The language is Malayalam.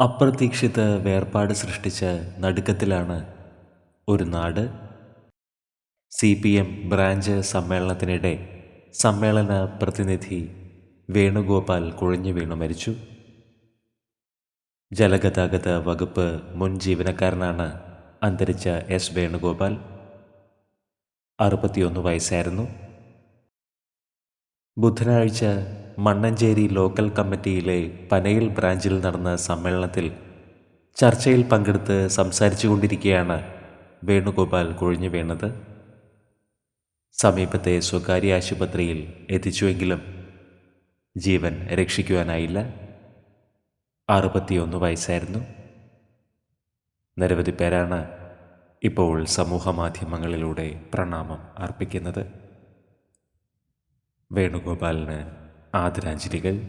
അപ്രതീക്ഷിത വേർപാട് സൃഷ്ടിച്ച നടുക്കത്തിലാണ് ഒരു നാട്. സി പി എം ബ്രാഞ്ച് സമ്മേളനത്തിനിടെ സമ്മേളന പ്രതിനിധി വേണുഗോപാൽ കുഴഞ്ഞു വീണു മരിച്ചു. ജലഗതാഗത വകുപ്പ് മുൻ ജീവനക്കാരനാണ് അന്തരിച്ച എസ് വേണുഗോപാൽ. അറുപത്തിയൊന്ന് വയസ്സായിരുന്നു. ബുധനാഴ്ച മണ്ണഞ്ചേരി ലോക്കൽ കമ്മിറ്റിയിലെ പനയിൽ ബ്രാഞ്ചിൽ നടന്ന സമ്മേളനത്തിൽ ചർച്ചയിൽ പങ്കെടുത്ത് സംസാരിച്ചു വേണുഗോപാൽ കുഴിഞ്ഞു വീണത്. സമീപത്തെ സ്വകാര്യ ആശുപത്രിയിൽ എത്തിച്ചുവെങ്കിലും ജീവൻ രക്ഷിക്കുവാനായില്ല. അറുപത്തിയൊന്ന് വയസ്സായിരുന്നു. നിരവധി പേരാണ് ഇപ്പോൾ സമൂഹ മാധ്യമങ്ങളിലൂടെ പ്രണാമം അർപ്പിക്കുന്നത്. വേണുഗോപാലിന് ആദരാഞ്ജലികൾ.